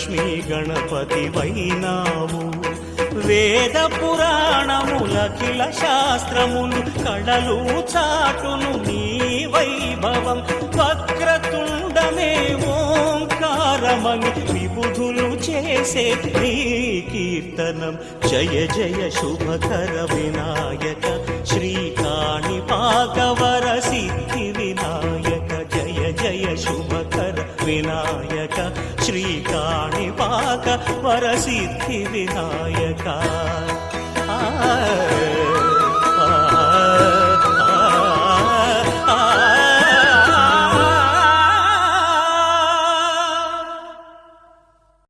లక్ష్మీ గణపతి వైనావు వేద పురాణములకిల శాస్త్రములు కడలు చాటును నీ వైభవం. వక్రతుండమే ఓంకారమని విబుధులు చేసే నీ కీర్తనం. జయ జయ శుభకర వినాయక శ్రీకాణి పాకవర వినాయక శ్రీకాణిపాక వరసిద్ధి వినాయక. ఆ